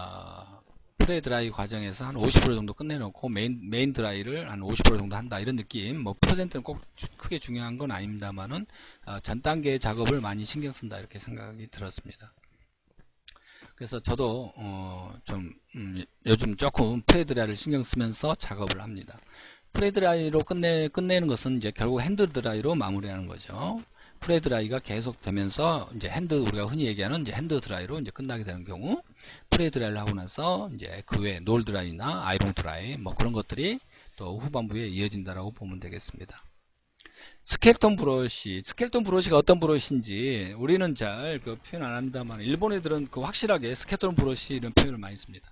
어, 프레 드라이 과정에서 한 50% 정도 끝내놓고 메인 메인 드라이를 한 50% 정도 한다 이런 느낌. 뭐 퍼센트는 꼭 주- 크게 중요한 건 아닙니다만은 어, 전 단계 작업을 많이 신경 쓴다 이렇게 생각이 들었습니다. 그래서 저도 어, 좀 음, 요즘 조금 프레 드라이를 신경 쓰면서 작업을 합니다. 프레 드라이로 끝내 끝내는 것은 이제 결국 핸드 드라이로 마무리하는 거죠. 프레 드라이가 계속 되면서 이제 핸드 우리가 흔히 얘기하는 이제 핸드 드라이로 이제 끝나게 되는 경우 프레 드라이를 하고 나서 이제 그외놀 드라이나 아이롱 드라이 뭐 그런 것들이 또 후반부에 이어진다라고 보면 되겠습니다. 스켈톤 브러쉬, 스켈톤 브러쉬가 어떤 브러쉬인지 우리는 잘 그 표현 안 합니다만 일본 애들은 그 확실하게 스켈톤 브러쉬 이런 표현을 많이 씁니다.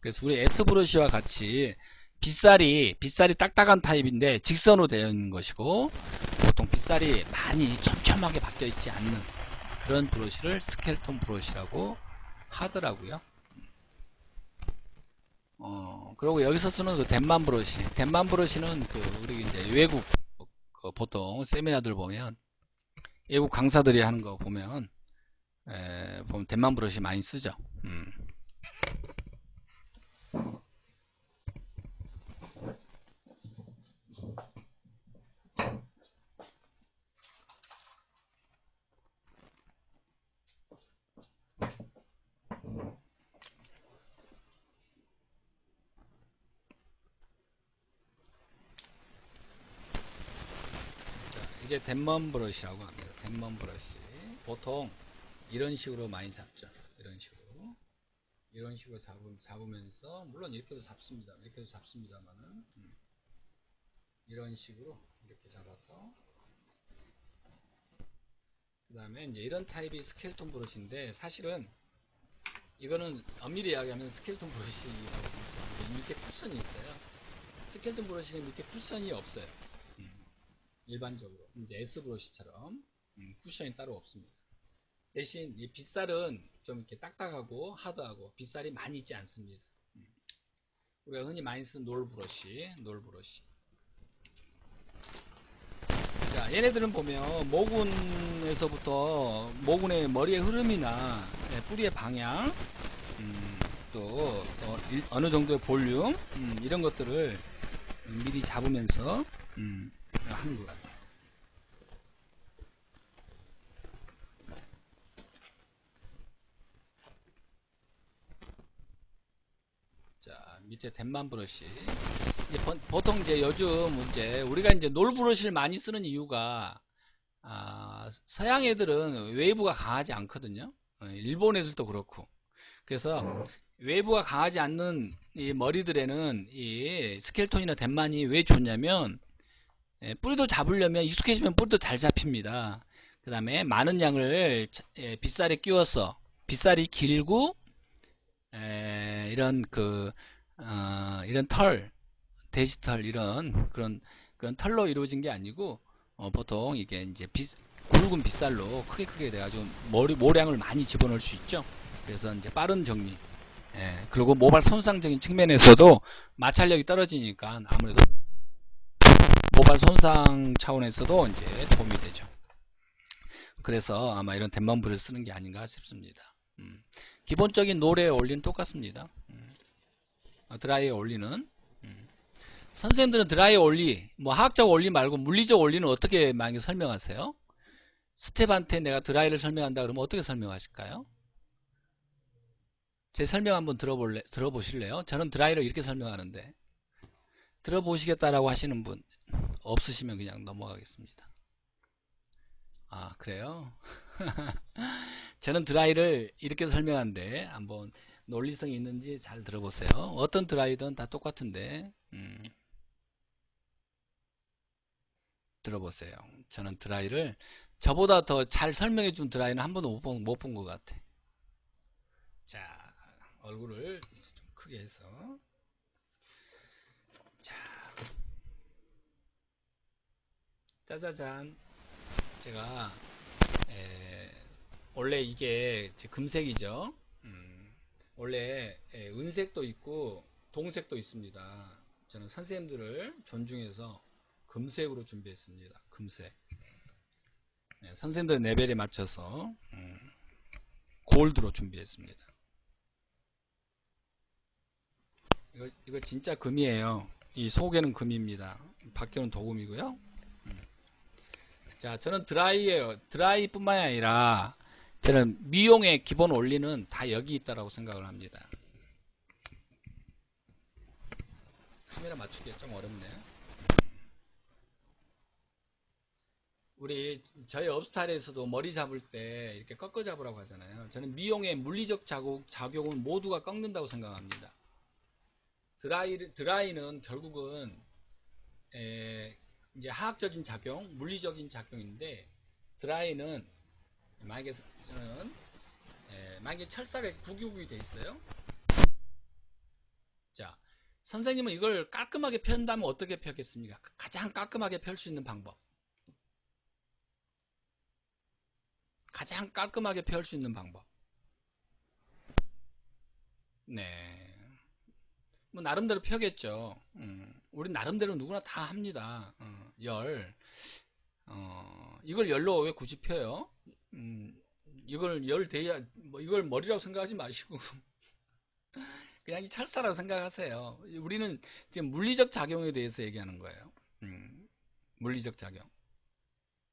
그래서 우리 S 브러쉬와 같이 빗살이 빗살이 딱딱한 타입인데 직선으로 되어 있는 것이고 빗살이 많이 촘촘하게 바뀌어 있지 않는 그런 브러쉬를 스켈톤 브러쉬라고 하더라고요. 어, 그리고 여기서 쓰는 그 덴만 브러쉬. 덴만 브러쉬는 그 우리 이제 외국 그 보통 세미나들 보면 외국 강사들이 하는 거 보면 에, 보면 덴만 브러쉬 많이 쓰죠. 음. 이게 덴만 브러쉬라고 합니다. 덴만 브러쉬. 보통 이런 식으로 많이 잡죠. 이런 식으로. 이런 식으로 잡음, 잡으면서, 물론 이렇게도 잡습니다. 이렇게도 잡습니다만은, 음. 이런 식으로 이렇게 잡아서, 그 다음에 이제 이런 타입이 스켈톤 브러쉬인데, 사실은 이거는 엄밀히 이야기하면 스켈톤 브러쉬라고 볼수 밑에 쿠션이 있어요. 스켈톤 브러쉬는 밑에 쿠션이 없어요. 일반적으로 이제 S 브러쉬처럼 음, 쿠션이 따로 없습니다. 대신 이 빗살은 좀 이렇게 딱딱하고 하드하고 빗살이 많이 있지 않습니다. 음. 우리가 흔히 많이 쓰는 놀 브러쉬, 놀 브러쉬. 자, 얘네들은 보면 모근에서부터 모근의 머리의 흐름이나 예, 뿌리의 방향, 음, 또 어, 일- 어느 정도의 볼륨 음, 이런 것들을 미리 잡으면서 음, 하는 것 같아요. 자, 밑에 덴만 브러쉬. 이제 보- 보통 이제 요즘 이제 우리가 이제 놀 브러쉬를 많이 쓰는 이유가 아, 서양 애들은 웨이브가 강하지 않거든요. 어, 일본 애들도 그렇고. 그래서 웨이브가 강하지 않는 이 머리들에는 이 스켈톤이나 덴만이 왜 좋냐면 예, 뿌리도 잡으려면 익숙해지면 뿌리도 잘 잡힙니다. 그 다음에 많은 양을 자- 예, 빗살에 끼워서 빗살이 길고 에, 이런 그 어, 이런 털 돼지털 이런 그런 그런 털로 이루어진 게 아니고 어, 보통 이게 이제 빗, 굵은 빗살로 크게 크게 돼가지고 머리 모량을 많이 집어넣을 수 있죠. 그래서 이제 빠른 정리. 예, 그리고 모발 손상적인 측면에서도 마찰력이 떨어지니까 아무래도 모발 손상 차원에서도 이제 도움이 되죠. 그래서 아마 이런 덴만불을 쓰는 게 아닌가 싶습니다. 음. 기본적인 노래에 올리는 똑같습니다. 음. 어, 드라이에 올리는 음. 선생님들은 드라이 올리, 뭐 화학적 올리 말고 물리적 올리는 어떻게 만약에 설명하세요? 스텝한테 내가 드라이를 설명한다 그러면 어떻게 설명하실까요? 제 설명 한번 들어볼래, 들어보실래요? 저는 드라이를 이렇게 설명하는데 들어보시겠다라고 하시는 분 없으시면 그냥 넘어가겠습니다. 아 그래요? 저는 드라이를 이렇게 설명하는데 한번 논리성이 있는지 잘 들어보세요. 어떤 드라이든 다 똑같은데 음, 들어보세요. 저는 드라이를 저보다 더 잘 설명해 준 드라이는 한 번도 못 본 것 같아. 자 얼굴을 좀 크게 해서 짜자잔 제가 에, 원래 이게 제 금색이죠 음, 원래 에, 은색도 있고 동색도 있습니다 저는 선생님들을 존중해서 금색으로 준비했습니다 금색 네, 선생님들 레벨에 맞춰서 음, 골드로 준비했습니다 이거, 이거 진짜 금이에요. 이 속에는 금입니다. 밖에는 도금이고요. 음. 자, 저는 드라이예요. 드라이뿐만이 아니라 저는 미용의 기본 원리는 다 여기 있다라고 생각을 합니다. 카메라 맞추기가 좀 어렵네요. 우리 저희 업스타일에서도 머리 잡을 때 이렇게 꺾어 잡으라고 하잖아요. 저는 미용의 물리적 자국, 작용은 모두가 꺾는다고 생각합니다. 드라이, 드라이는 결국은 에, 이제 화학적인 작용, 물리적인 작용인데 드라이는 만약에 저는 에, 만약에 철사가 구기구기 돼 있어요. 자, 선생님은 이걸 깔끔하게 편다면 어떻게 펴겠습니까? 가장 깔끔하게 펼 수 있는 방법. 가장 깔끔하게 펼 수 있는 방법. 네. 뭐 나름대로 펴겠죠. 음, 우리 나름대로 누구나 다 합니다. 어, 열. 어, 이걸 열로 왜 굳이 펴요? 음, 이걸 열 대야 뭐 이걸 머리라고 생각하지 마시고 그냥 이 찰사라고 생각하세요. 우리는 지금 물리적 작용에 대해서 얘기하는 거예요. 음, 물리적 작용.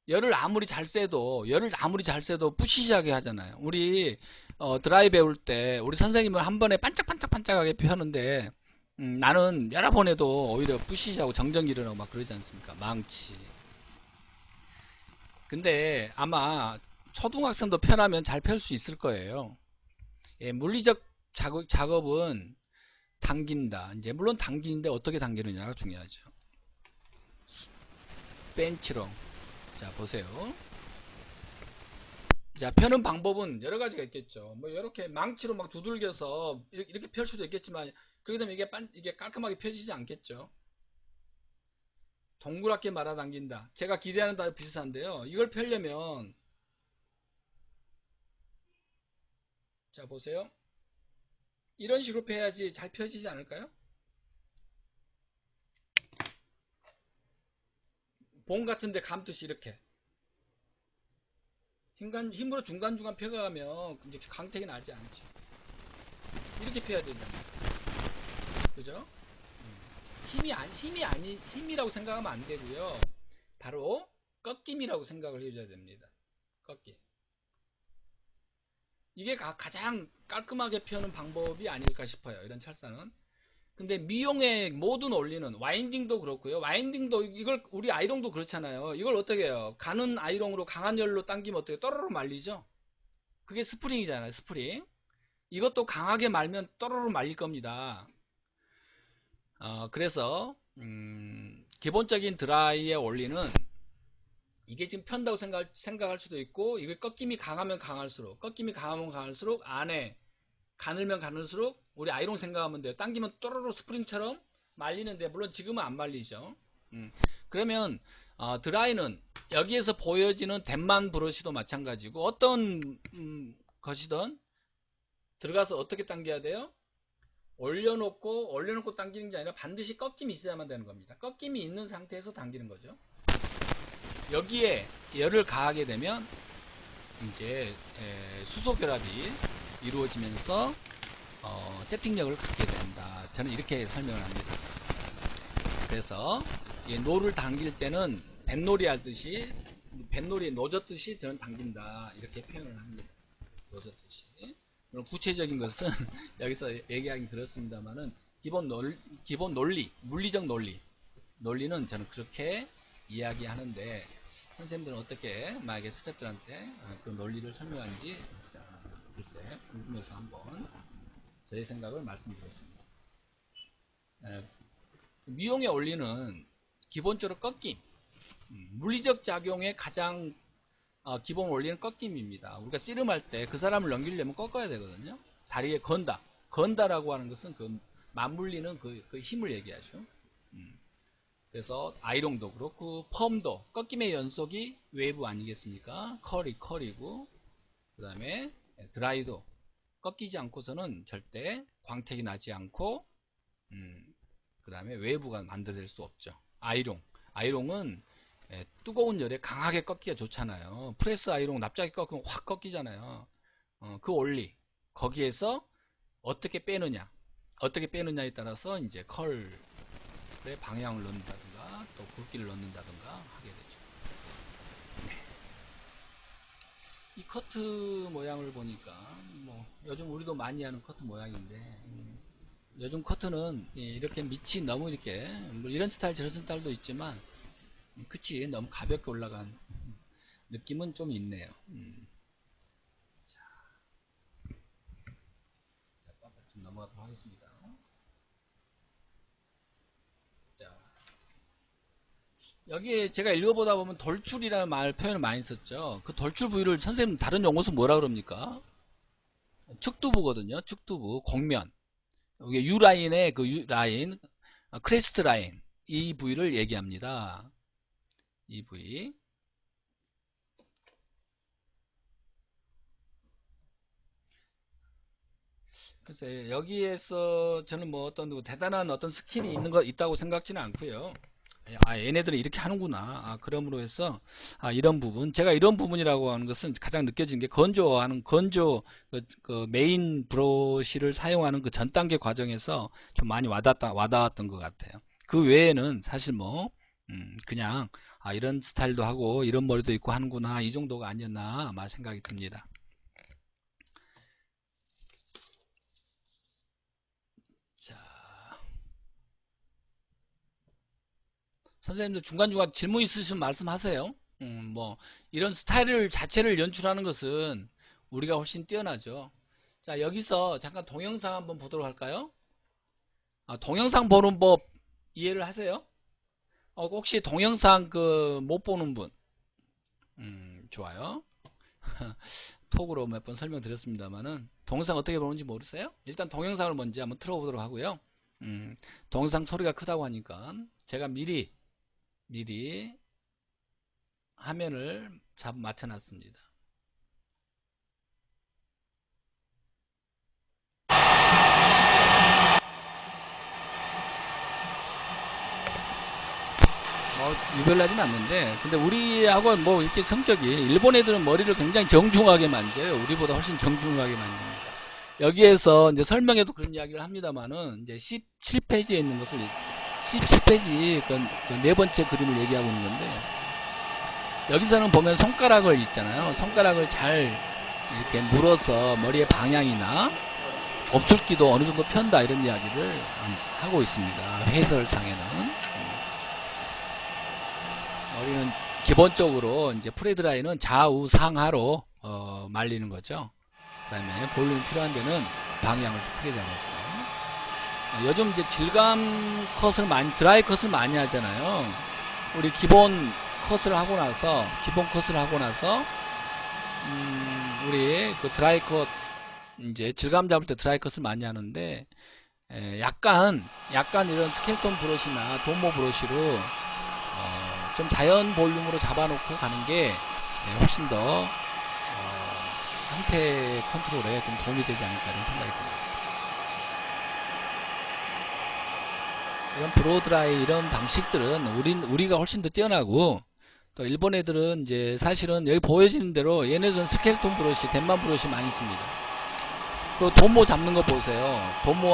열을 아무리 잘 쐬도 열을 아무리 잘 쐬도 부시시하게 하잖아요. 우리 어, 드라이 배울 때 우리 선생님은 한 번에 반짝반짝 반짝하게 펴는데 음, 나는 여러 번 해도 오히려 부시시하고 정전기 일어나고 막 그러지 않습니까? 망치. 근데 아마 초등학생도 편하면 잘 펼 수 있을 거예요. 예, 물리적 작업, 작업은 당긴다. 이제 물론 당기는데 어떻게 당기느냐가 중요하죠. 벤치로 자 보세요 자 펴는 방법은 여러 가지가 있겠죠 뭐 이렇게 망치로 막 두들겨서 이렇게, 이렇게 펼 수도 있겠지만 그렇게 되면 이게 빤, 이게 깔끔하게 펴지지 않겠죠? 동그랗게 말아당긴다. 제가 기대하는 다 비슷한데요. 이걸 펴려면 자 보세요. 이런 식으로 펴야지 잘 펴지지 않을까요? 봉 같은데 감듯이 이렇게. 힘간, 힘으로 중간중간 펴가면 이제 강택이 나지 않죠. 이렇게 펴야 되잖아요. 그죠? 힘이 안, 힘이 아니, 힘이라고 생각하면 안 되고요. 바로 꺾임이라고 생각을 해줘야 됩니다. 꺾임. 이게 가, 장 깔끔하게 펴는 방법이 아닐까 싶어요. 이런 찰사는. 근데 미용의 모든 원리는 와인딩도 그렇고요. 와인딩도 이걸 우리 아이롱도 그렇잖아요. 이걸 어떻게 해요? 가는 아이롱으로 강한 열로 당기면 어떻게 떠르르 말리죠? 그게 스프링이잖아요. 스프링. 이것도 강하게 말면 떠르르 말릴 겁니다. 어, 그래서 음, 기본적인 드라이의 원리는 이게 지금 편다고 생각, 생각할 수도 있고 이게 꺾임이 강하면 강할수록 꺾임이 강하면 강할수록 안에 가늘면 가늘수록 우리 아이롱 생각하면 돼요. 당기면 또르르 스프링처럼 말리는데 물론 지금은 안 말리죠. 음. 그러면 어, 드라이는 여기에서 보여지는 덴만 브러쉬도 마찬가지고 어떤 음, 것이든 들어가서 어떻게 당겨야 돼요? 올려놓고 올려놓고 당기는 게 아니라 반드시 꺾임이 있어야만 되는 겁니다. 꺾임이 있는 상태에서 당기는 거죠. 여기에 열을 가하게 되면 이제 수소 결합이 이루어지면서 어, 세팅력을 갖게 된다. 저는 이렇게 설명을 합니다. 그래서 이 노를 당길 때는 뱃놀이 하듯이 뱃놀이 노젓듯이 저는 당긴다 이렇게 표현을 합니다. 노젓듯이. 물론 구체적인 것은 여기서 얘기하긴 그렇습니다만은 기본 논 기본 논리, 물리적 논리, 논리는 저는 그렇게 이야기하는데 선생님들은 어떻게 만약에 스태프들한테 그 논리를 설명하는지 글쎄 궁금해서 한번 저의 생각을 말씀드렸습니다. 미용의 원리는 기본적으로 꺾임, 음, 물리적 작용의 가장 어, 기본 원리는 꺾임입니다. 우리가 씨름할 때 그 사람을 넘기려면 꺾어야 되거든요. 다리에 건다. 건다라고 하는 것은 그 맞물리는 그, 그 힘을 얘기하죠. 음. 그래서 아이롱도 그렇고 펌도 꺾임의 연속이 웨이브 아니겠습니까? 컬이 컬이고 그 다음에 드라이도 꺾이지 않고서는 절대 광택이 나지 않고 음, 그 다음에 외부가 만들어낼 수 없죠. 아이롱. 아이롱은 예, 뜨거운 열에 강하게 꺾기가 좋잖아요. 프레스 아이롱 납작이 꺾으면 확 꺾이잖아요. 어, 그 원리. 거기에서 어떻게 빼느냐. 어떻게 빼느냐에 따라서 이제 컬의 방향을 넣는다든가 또 굵기를 넣는다든가 하게 되죠. 이 커트 모양을 보니까 뭐 요즘 우리도 많이 하는 커트 모양인데 음, 요즘 커트는 예, 이렇게 밑이 너무 이렇게 뭐 이런 스타일 저런 스타일도 있지만 음, 끝이 너무 가볍게 올라간 느낌은 좀 있네요. 음. 자, 자, 좀 넘어가도록 하겠습니다. 자, 여기에 제가 읽어보다 보면 돌출이라는 말 표현을 많이 썼죠. 그 돌출 부위를 선생님 다른 용어서 뭐라 그럽니까? 축두부거든요. 축두부, 곡면. 여기 U 라인의 그 U 라인, 어, 크레스트 라인 이 부위를 얘기합니다. 이 부위. 글쎄 여기에서 저는 뭐 어떤 그 대단한 어떤 스킬이 있는 거 있다고 생각지는 않고요. 아 얘네들은 이렇게 하는구나. 아 그럼으로 해서 아 이런 부분 제가 이런 부분이라고 하는 것은 가장 느껴지는 게 건조하는 건조 그, 그 메인 브러쉬를 사용하는 그 전 단계 과정에서 좀 많이 와닿다 와닿았던 것 같아요. 그 외에는 사실 뭐 음, 그냥 아 이런 스타일도 하고 이런 머리도 있고 하는구나 이 정도가 아니었나 아마 생각이 듭니다. 자, 선생님들 중간중간 질문 있으시면 말씀하세요. 음, 뭐, 이런 스타일을 자체를 연출하는 것은 우리가 훨씬 뛰어나죠. 자, 여기서 잠깐 동영상 한번 보도록 할까요? 아, 동영상 보는 법 이해를 하세요? 어, 혹시 동영상 그 못 보는 분? 음, 좋아요. 톡으로 몇 번 설명드렸습니다만은 동영상 어떻게 보는지 모르세요? 일단 동영상을 먼저 한번 틀어보도록 하고요. 음, 동영상 소리가 크다고 하니까 제가 미리 미리 화면을 잡 맞춰놨습니다. 뭐 유별나진 않는데 근데 우리하고 뭐 이렇게 성격이 일본 애들은 머리를 굉장히 정중하게 만져요. 우리보다 훨씬 정중하게 만집니다. 여기에서 이제 설명에도 그런 이야기를 합니다만은 이제 17페이지에 있는 것을 17페이지 그, 그네 번째 그림을 얘기하고 있는 건데 여기서는 보면 손가락을 있잖아요. 손가락을 잘 이렇게 물어서 머리의 방향이나 곱슬기도 어느 정도 편다 이런 이야기를 하고 있습니다. 해설상에는. 머리는 기본적으로 이제 프레드라인은 좌우 상하로 어, 말리는 거죠. 그 다음에 볼륨이 필요한 데는 방향을 크게 잡았어요. 어, 요즘 이제 질감 컷을 많이 드라이 컷을 많이 하잖아요. 우리 기본 컷을 하고 나서 기본 컷을 하고 나서 음, 우리 그 드라이 컷 이제 질감 잡을 때 드라이 컷을 많이 하는데 에, 약간 약간 이런 스켈톤 브러쉬나 도모 브러쉬로 어, 좀 자연 볼륨으로 잡아놓고 가는 게 네, 훨씬 더 어, 형태 컨트롤에 좀 도움이 되지 않을까 이런 생각이 듭니다. 이런 브로드라이 이런 방식들은 우리 우리가 훨씬 더 뛰어나고 또 일본 애들은 이제 사실은 여기 보여지는 대로 얘네들은 스켈톤 브러쉬, 덴만 브러쉬 많이 씁니다. 그 도모 잡는 거 보세요. 도모